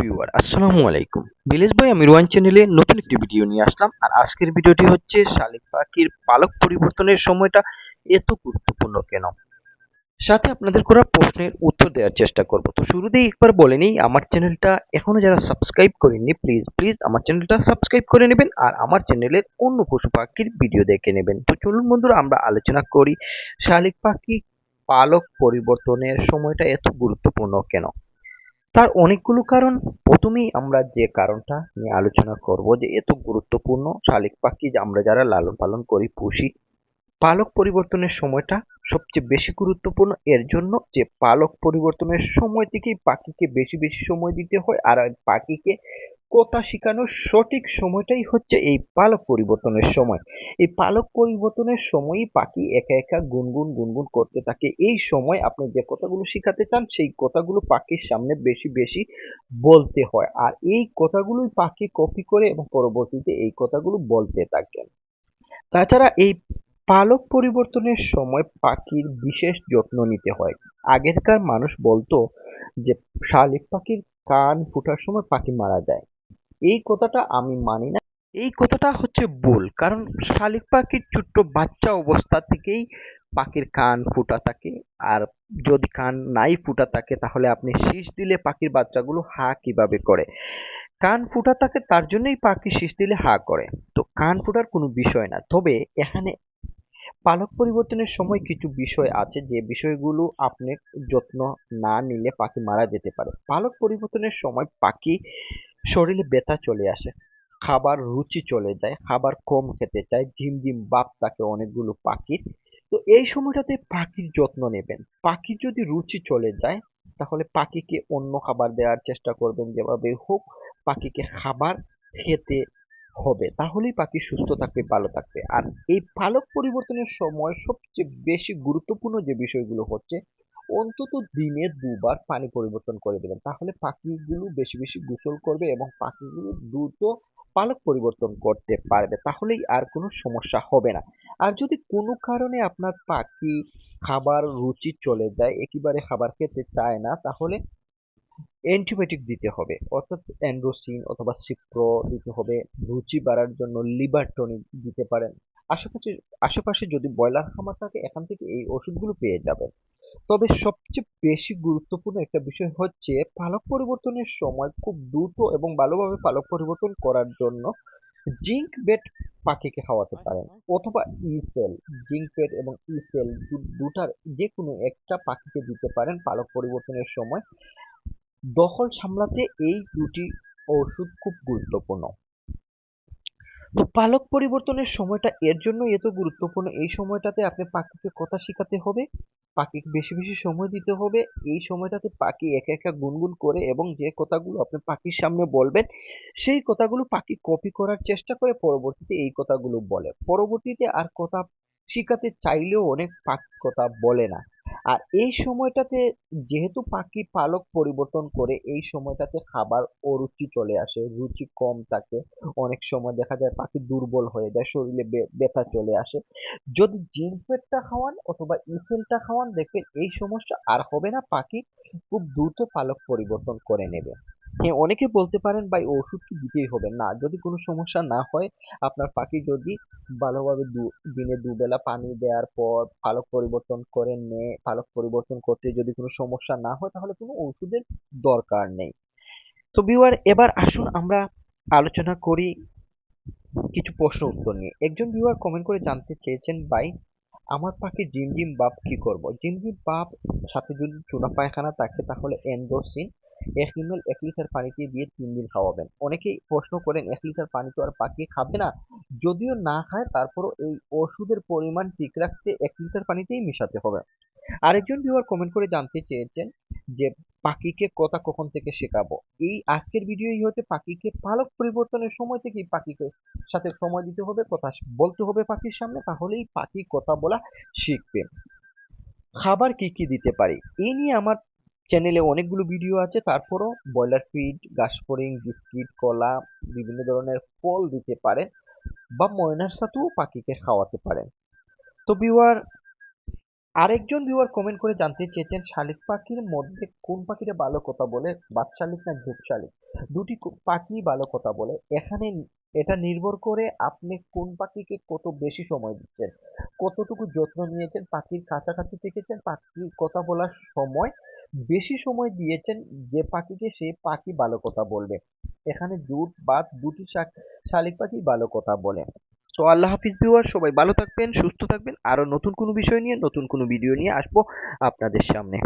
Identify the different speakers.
Speaker 1: Viewer আসসালামু আলাইকুম। Village বয়, আমি রোয়ান চ্যানেলে নতুন একটি ভিডিও নিয়ে আসলাম। আর আজকের ভিডিওটি হচ্ছে শালিক পাখির পালক পরিবর্তনের সময়টা এত গুরুত্বপূর্ণ কেন? সাথে আপনাদের করা প্রশ্নের উত্তর দেওয়ার চেষ্টা করব। তো শুরুতেই একবার বলে নিই, আমার চ্যানেলটা এখনও যারা সাবস্ক্রাইব করেননি প্লিজ প্লিজ আমার চ্যানেলটা সাবস্ক্রাইব করে নেবেন আর আমার চ্যানেলের অন্য পশু পাখির ভিডিও দেখে নেবেন। তো চলুন বন্ধুরা, আমরা আলোচনা করি শালিক পাখি পালক পরিবর্তনের সময়টা এত গুরুত্বপূর্ণ কেন? তার অনেকগুলো কারণ। প্রথমেই আমরা যে কারণটা নিয়ে আলোচনা করব যে এত গুরুত্বপূর্ণ শালিক পাখি যে আমরা যারা লালন পালন করি, পুষি, পালক পরিবর্তনের সময়টা সবচেয়ে বেশি গুরুত্বপূর্ণ। এর জন্য যে পালক পরিবর্তনের সময় থেকেই পাখিকে বেশি বেশি সময় দিতে হয় আর পাখিকে কথা শেখানোর সঠিক সময়টাই হচ্ছে এই পালক পরিবর্তনের সময়। এই পালক পরিবর্তনের সময়ই পাখি একা একা গুনগুন গুনগুন করতে থাকে। এই সময় আপনি যে কথাগুলো শেখাতে চান, সেই কথাগুলো পাখির সামনে বেশি বেশি বলতে হয়। আর এই কথাগুলোই পাখি কপি করে এবং পরবর্তীতে এই কথাগুলো বলতে থাকেন। তাছাড়া এই পালক পরিবর্তনের সময় পাখির বিশেষ যত্ন নিতে হয়। আগেরকার মানুষ বলতো যে শালিক পাখির কান ফুটার সময় পাখি মারা যায়। এই কথাটা আমি মানি না। এই কথাটা হচ্ছে ভুল, কারণ শালিক পাখির ছোট্ট বাচ্চা অবস্থা থেকেই পাখির কান ফুটা থাকে, আর যদি কান নাই ফুটা থাকে, তাহলে আপনি শীষ দিলে পাখির বাচ্চাগুলো হা কীভাবে করে? কান ফুটা থাকে, তার জন্যই পাখি শীষ দিলে হা করে। তো কান ফুটার কোনো বিষয় না। তবে এখানে পালক পরিবর্তনের সময় কিছু বিষয় আছে, যে বিষয়গুলো আপনি যত্ন না নিলে পাখি মারা যেতে পারে। পালক পরিবর্তনের সময় পাখি শরীরে ব্যথা চলে আসে, খাবার রুচি চলে যায়, খাবার কম খেতে চায় ঝিমঝিম বাপ থাকে অনেকগুলো পাখির তো এই সময়টাতে পাখির যত্ন নেবেন। পাখির যদি রুচি চলে যায়, তাহলে পাখিকে অন্য খাবার দেওয়ার চেষ্টা করবেন, যেভাবে হোক পাখিকে খাবার খেতে হবে, তাহলেই পাখি সুস্থ থাকবে, ভালো থাকবে। আর এই পালক পরিবর্তনের সময় সবচেয়ে বেশি গুরুত্বপূর্ণ যে বিষয়গুলো হচ্ছে অন্তত দিনে দুবার পানি পরিবর্তন করে দেবেন। তাহলে পাখিগুলো বেশি বেশি গোসল করবে এবং পাখিগুলো দ্রুত পালক পরিবর্তন করতে পারবে। তাহলেই আর কোনো সমস্যা হবে না। আর যদি কোনো কারণে আপনার পাখি খাবার রুচি চলে যায়, একেবারে খাবার খেতে চায় না, তাহলে অ্যান্টিবায়োটিক দিতে হবে। অর্থাৎ অ্যান্ড্রোসিন অথবা সিপ্রো দিতে হবে। রুচি বাড়ার জন্য লিভার টনিক দিতে পারেন। আশেপাশে আশেপাশে যদি ব্রয়লার খামার থাকে, এখান থেকে এই ওষুধগুলো পেয়ে যাবেন। তবে সবচেয়ে বেশি গুরুত্বপূর্ণ একটা বিষয় হচ্ছে পালক পরিবর্তনের সময় খুব দ্রুত এবং ভালোভাবে পালক পরিবর্তন করার জন্য জিঙ্ক বেড পাখিকে খাওয়াতে পারেন অথবা ইসেল। জিঙ্ক বেড এবং ইসেল দুটার যে কোনো একটা পাখিকে দিতে পারেন পালক পরিবর্তনের সময়। দখল সামলাতে এই দুটি ওষুধ খুব গুরুত্বপূর্ণ। তো পালক পরিবর্তনের সময়টা এর জন্য এত গুরুত্বপূর্ণ এই সময়টাতে আপনি পাখিকে কথা শেখাতে হবে। পাখিকে বেশি বেশি সময় দিতে হবে। এই সময়টাতে পাখি একা একা গুনগুন করে এবং যে কথাগুলো আপনি পাখির সামনে বলবেন, সেই কথাগুলো পাখি কপি করার চেষ্টা করে পরবর্তীতে এই কথাগুলো বলে। পরবর্তীতে আর কথা শেখাতে চাইলেও অনেক পাখি কথা বলে না। আর এই সময়টাতে যেহেতু পাখি পালক পরিবর্তন করে, এই সময়টাতে খাবার অরুচি চলে আসে, রুচি কম থাকে। অনেক সময় দেখা যায় পাখি দুর্বল হয়ে যায়, শরীরে ব্যথা চলে আসে। যদি জিঙ্ক পেটটা খাওয়ান অথবা ইসেলটা খাওয়ান, দেখবেন এই সমস্যা আর হবে না। পাখি খুব দ্রুত পালক পরিবর্তন করে নেবে। হ্যাঁ অনেকে বলতে পারেন ভাই, ওষুধ কি দিতেই হবে। না, যদি কোনো সমস্যা না হয়, আপনার পাখি যদি ভালোভাবে দু, দিনে দুবেলা পানি দেওয়ার পর পালক পরিবর্তন করে নেয় পালক পরিবর্তন করতে যদি কোনো সমস্যা না হয়, তাহলে কোনো ওষুধের দরকার নেই। তো ভিউয়ার এবার আসুন আমরা আলোচনা করি কিছু প্রশ্ন উত্তর নিয়ে। একজন ভিউয়ার কমেন্ট করে জানতে চেয়েছেন, ভাই, আমার পাখি জিম জিমজিম বাপ কি করব? জিমজিম বাপ সাথে যদি চুনা পায়খানা থাকে, তাহলে এন্ডোসিন এক এমএল এক লিটার পানিতে দিয়ে তিন দিন খাওয়াবেন। অনেকেই প্রশ্ন করেন, এক লিটার পানি তো আর পাখি খাবে না? যদিও না খায়, তারপরও এই ওষুধের পরিমাণ ঠিক রাখতে এক লিটার পানিতেই মেশাতে হবে। আরেকজন ভিউয়ার কমেন্ট করে জানতে চেয়েছেন যে, পাখিকে কথা কখন থেকে শেখাবো? এই আজকের ভিডিওই হচ্ছে পাখিকে পালক পরিবর্তনের সময় থেকেই পাখিকে সাথে সময় দিতে হবে, কথা বলতে হবে পাখির সামনে, তাহলেই পাখি কথা বলা শিখবে। খাবার কি কি দিতে পারি? এই নিয়ে আমার চ্যানেলে অনেকগুলো ভিডিও আছে, তারপরও ব্রয়লার ফিড ঘাসফড়িং বিস্কিট কলা, বিভিন্ন ধরনের ফল দিতে পারেন বা ময়নার সাথেও পাখিকে খাওয়াতে পারেন। তো ভিউয়ার আরেকজন ভিউয়ার কমেন্ট করে জানতে চেয়েছেন, শালিক পাখির মধ্যে কোন পাখিটা ভালো কথা বলে বাদ শালিক না ঝোপ শালিক? দুটি পাখি ভালো কথা বলে। এখানে এটা নির্ভর করে আপনি কোন পাখিকে কত বেশি সময় দিচ্ছেন, কতটুকু যত্ন নিয়েছেন, পাখির কাছাকাছি থেকেছেন পাখি কথা বলার সময় বেশি সময় দিয়েছেন যে পাখিকে সে পাখি ভালো কথা বলবে। এখানে জুট বাদ দুটি শালিক পাখি ভালো কথা বলে। তো আল্লাহ হাফিজ ভিউয়ার সবাই ভালো থাকবেন, সুস্থ থাকবেন। আরও নতুন কোনো বিষয় নিয়ে, নতুন কোনো ভিডিও নিয়ে আসব আপনাদের সামনে।